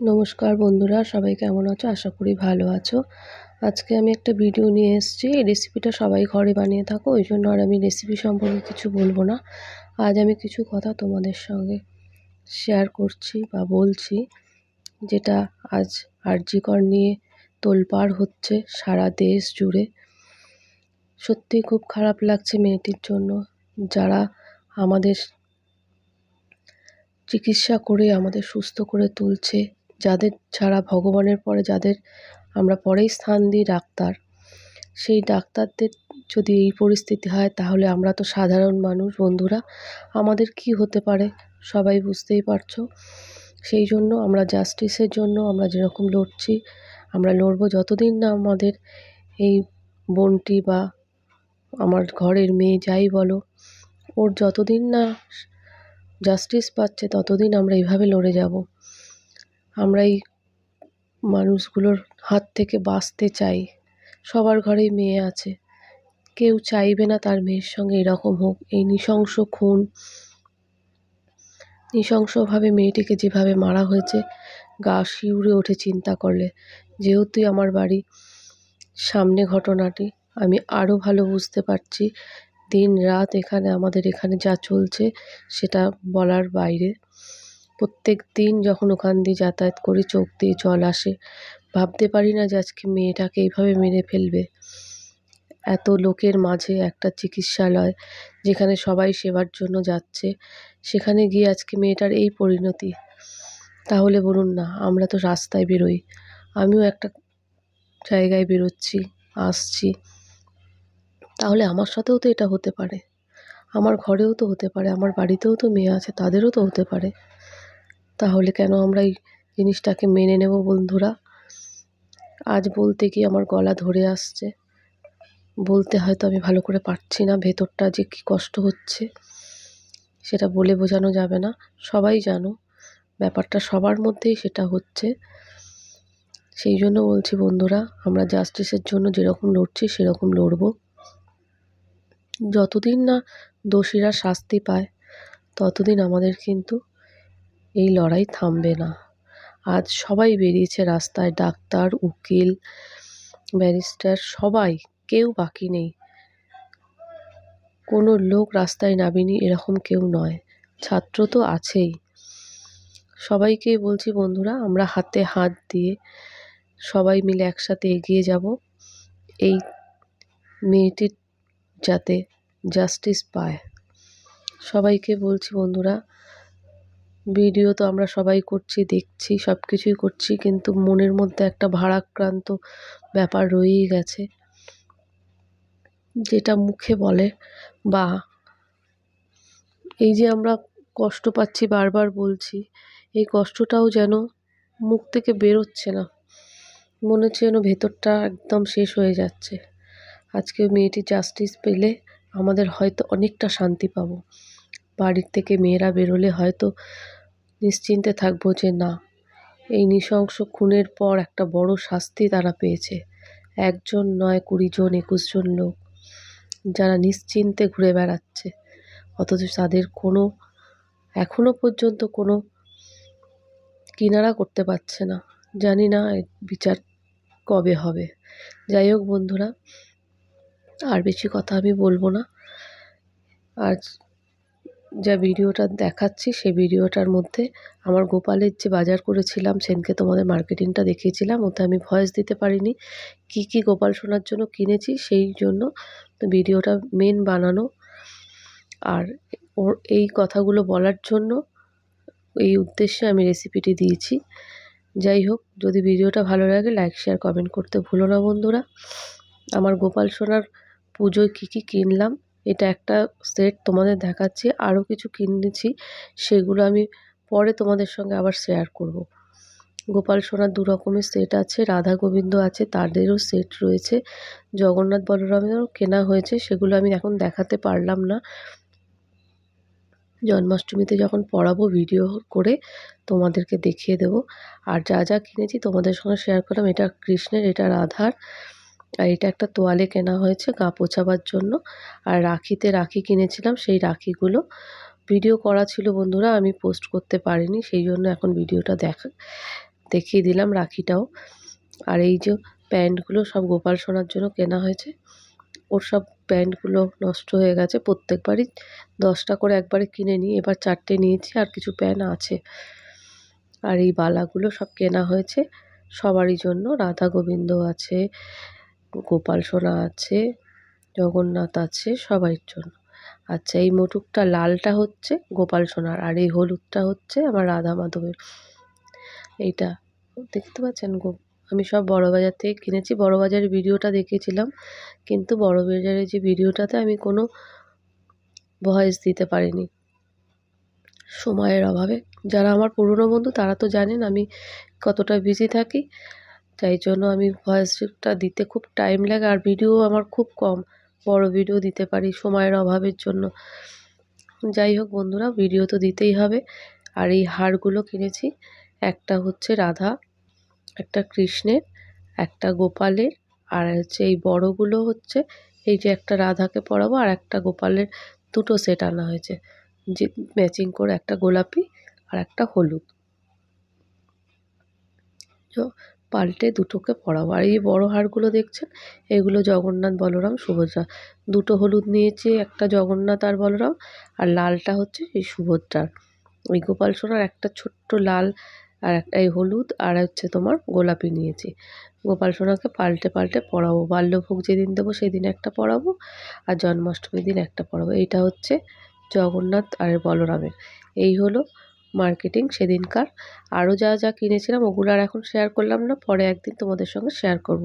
নমস্কার বন্ধুরা, সবাই কেমন আছো? আশা করি ভালো আছো। আজকে আমি একটা ভিডিও নিয়ে এসেছি। এই রেসিপিটা সবাই ঘরে বানিয়ে থাকো, ওই জন্য আর আমি রেসিপি সম্পর্কে কিছু বলব না। আজ আমি কিছু কথা তোমাদের সঙ্গে শেয়ার করছি বা বলছি, যেটা আজ আরজিকর নিয়ে তোলপাড় হচ্ছে সারা দেশ জুড়ে। সত্যি খুব খারাপ লাগছে মেয়েটির জন্য। যারা আমাদের চিকিৎসা করে, আমাদের সুস্থ করে তুলছে যাদের ছাড়া ভগবানের পরে যাদের আমরা পরেই স্থান দিই ডাক্তার, সেই ডাক্তারদের যদি এই পরিস্থিতি হয় তাহলে আমরা তো সাধারণ মানুষ, বন্ধুরা। আমাদের কি হতে পারে সবাই বুঝতেই পারছ? সেই জন্য আমরা জাস্টিসের জন্য আমরা যেরকম লড়ছি, আমরা লড়ব যতদিন না আমাদের এই বোনটি বা আমার ঘরের মেয়ে যাই বলো, ওর যতদিন না জাস্টিস পাচ্ছে ততদিন আমরা এইভাবে লড়ে যাব। আমরা এই মানুষগুলোর হাত থেকে বাঁচতে চাই। সবার ঘরেই মেয়ে আছে। কেউ চাইবে না তার মেয়ের সঙ্গে এরকম হোক। এই নৃশংস খুন, নৃশংসভাবে মেয়েটিকে যেভাবে মারা হয়েছে, গা শিউরে ওঠে চিন্তা করলে। যেহেতু আমার বাড়ি সামনে ঘটনাটি, আমি আরও ভালো বুঝতে পারছি দিন রাত এখানে, আমাদের এখানে যা চলছে, সেটা বলার বাইরে। প্রত্যেক দিন যখন ওখান দিয়ে যাতায়াত করি, চোখ দিয়ে জল আসে। ভাবতে পারি না যে আজকে মেয়েটাকে এইভাবে মেরে ফেলবে। এত লোকের মাঝে একটা চিকিৎসালয় যেখানে সবাই সেবার জন্য যাচ্ছে, সেখানে গিয়ে আজকে মেয়েটার এই পরিণতি। তাহলে বলুন না, আমরা তো রাস্তায় বেরোই। আমিও একটা জায়গায় বেরোচ্ছি, আসছি। তাহলে আমার সাথেও তো এটা হতে পারে। আমার ঘরেও তো হতে পারে, আমার বাড়িতেও তো মেয়ে আছে, তাদেরও তো হতে পারে। তাহলে কেন আমরা এই জিনিসটাকে মেনে নেব বন্ধুরা? আজ বলতে গিয়ে আমার গলা ধরে আসছে। বলতে হয়তো আমি ভালো করে পারছি না, ভেতরটা যে কী কষ্ট হচ্ছে, সেটা বলে বোঝানো যাবে না। সবাই জানো, ব্যাপারটা সবার মধ্যেই সেটা হচ্ছে। সেই জন্য বলছি বন্ধুরা, আমরা জাস্টিসের জন্য যেরকম লড়ছি, সেরকম লড়বো। যতদিন না দোষীরা শাস্তি পায়, ততদিন আমাদের কিন্তু এই লড়াই থামবে না। আজ সবাই বেরিয়েছে রাস্তায়, ডাক্তার, উকিল, ব্যারিস্টার, সবাই, কেউ বাকি নেই। কোনো লোক রাস্তায় নামেনি, এরকম কেউ নয়। ছাত্র তো আছেই। সবাইকেই বলছি, বন্ধুরা, আমরা হাতে হাত দিয়ে সবাই মিলে একসাথে এগিয়ে যাব। এই মেয়েটির যাতে জাস্টিস পায়। সবাইকে বলছি, বন্ধুরা ভিডিও তো আমরা সবাই করছি, দেখছি সব কিছুই করছি, কিন্তু মনের মধ্যে একটা ভারাক্রান্ত ব্যাপার রয়েই গেছে। যেটা মুখে বলে, বা, এই যে আমরা কষ্ট পাচ্ছি, বারবার বলছি, এই কষ্টটাও যেন মুখ থেকে বেরোচ্ছে না। মনে হচ্ছে যেন ভেতরটা একদম শেষ হয়ে যাচ্ছে। আজকে মেয়েটি জাস্টিস পেলে আমাদের হয়তো অনেকটা শান্তি পাবো। বাড়ির থেকে মেয়েরা বেরোলে হয়তো নিশ্চিন্তে থাকব যে না। এই নৃশংস খুনের পর একটা বড় শাস্তি তারা পেয়েছে। একজন নয়, কুড়ি জন, একুশ জন লোক যারা নিশ্চিন্তে ঘুরে বেড়াচ্ছে। অথচ তাদের কোনো, এখনও পর্যন্ত কোনো কিনারা করতে পারছে না। জানি না বিচার কবে হবে। যাই হোক বন্ধুরা, আর বেশি কথা আমি বলব না। আর যা ভিডিওটা দেখাচ্ছি সেই ভিডিওটার মধ্যে আমার গোপালের যে বাজার করেছিলাম, সেনকে তোমাদের মার্কেটিংটা দেখিয়েছিলাম, ওতে আমি ভয়েস দিতে পারিনি। কি কি গোপাল শোনার জন্য কিনেছি, সেই জন্য ভিডিওটা মেন বানানো। আর ওর এই কথাগুলো বলার জন্য এই উদ্দেশ্যে আমি রেসিপিটি দিয়েছি। যাই হোক, যদি ভিডিওটা ভালো লাগে লাইক শেয়ার কমেন্ট করতে ভুলো না বন্ধুরা। আমার গোপাল সোনার পুজোয় কী কী কিনলাম এটা একটা সেট তোমাদের দেখাচ্ছি আরও কিছু কিনেছি, সেগুলো আমি পরে তোমাদের সঙ্গে আবার শেয়ার করব। গোপাল সোনার দু রকমের সেট আছে, রাধা গোবিন্দ আছে, তাদেরও সেট রয়েছে, জগন্নাথ বলরামেরও কেনা হয়েছে, সেগুলো আমি এখন দেখাতে পারলাম না। জন্মাষ্টমীতে যখন পড়াবো ভিডিও করে তোমাদেরকে দেখিয়ে দেব। আর যা যা কিনেছি তোমাদের সঙ্গে শেয়ার করলাম, এটা কৃষ্ণের, এটা রাধার। আর এটা একটা তোয়ালে কেনা হয়েছে গা পোছাবার জন্য। আর রাখিতে রাখি কিনেছিলাম, সেই রাখিগুলো ভিডিও করা ছিল বন্ধুরা, আমি পোস্ট করতে পারিনি, সেই জন্য এখন ভিডিওটা দেখা, দেখিয়ে দিলাম রাখিটাও। আর এই যে প্যান্টগুলো সব গোপাল সোনার জন্য কেনা হয়েছে, ওর সব প্যান্টগুলো নষ্ট হয়ে গেছে, প্রত্যেকবারই দশটা করে একবারে কিনে নিই, এবার চারটে নিয়েছি, আর কিছু প্যান্ট আছে। আর এই বালাগুলো সব কেনা হয়েছে, সবারই জন্য, রাধা গোবিন্দ আছে গোপাল সোনা আছে, জগন্নাথ আছে সবাইর জন্য আচ্ছা এই মোটুকটা লালটা হচ্ছে গোপাল সোনার আর এই হলুদটা হচ্ছে আমার রাধা মাধবের। এইটা, দেখতে পাচ্ছেন গো? আমি সব বড়বাজার থেকে কিনেছি বড়বাজারের ভিডিওটা দেখেছিলাম, কিন্তু বড়বাজারের যে ভিডিওটাতে আমি কোনো ভয়েস দিতে পারিনি। সময়ের অভাবে। যারা আমার পুরনো বন্ধু তারা তো জানেন আমি কতটা বিজি থাকি। তাই জন্য আমি ভয়েসটা দিতে খুব টাইম লাগে আর ভিডিও আমার খুব কম। বড় ভিডিও দিতে পারি সময়ের অভাবের জন্য। যাই হোক বন্ধুরা ভিডিও তো দিতেই হবে। আর এই হারগুলো কিনেছি। একটা হচ্ছে রাধা, একটা কৃষ্ণের, একটা গোপালের, আর হচ্ছে এই বড়গুলো হচ্ছে এই যে একটা রাধাকে পরাবো আর একটা গোপালের দুটো সেট আনা হয়েছে। যে ম্যাচিং করে একটা গোলাপি আর একটা হলুদ। পাল্টে দুটোকে পরাবো আর এই বড় হারগুলো দেখছেন? এগুলো জগন্নাথ, বলরাম, সুভদ্রা। দুটো হলুদ নিয়েছি, একটা জগন্নাথ আর বলরাম, আর লালটা হচ্ছে এই সুভদ্রার। ওই গোপাল সোনার একটা ছোট্ট লাল আর একটা এই হলুদ, আর হচ্ছে তোমার গোলাপি নিয়েছি। গোপাল সোনাকে পাল্টে পাল্টে পরাবো বাল্যভোগ যেদিন দেবো, সেদিন একটা পরাবো আর জন্মাষ্টমীর দিন একটা পরাবো এইটা হচ্ছে জগন্নাথ আর বলরামের। এই হলো মার্কেটিং সেদিনকার। আরও যা যা কিনেছিলাম, ওগুলো আর এখন শেয়ার করলাম না। পরে একদিন তোমাদের সঙ্গে শেয়ার করব।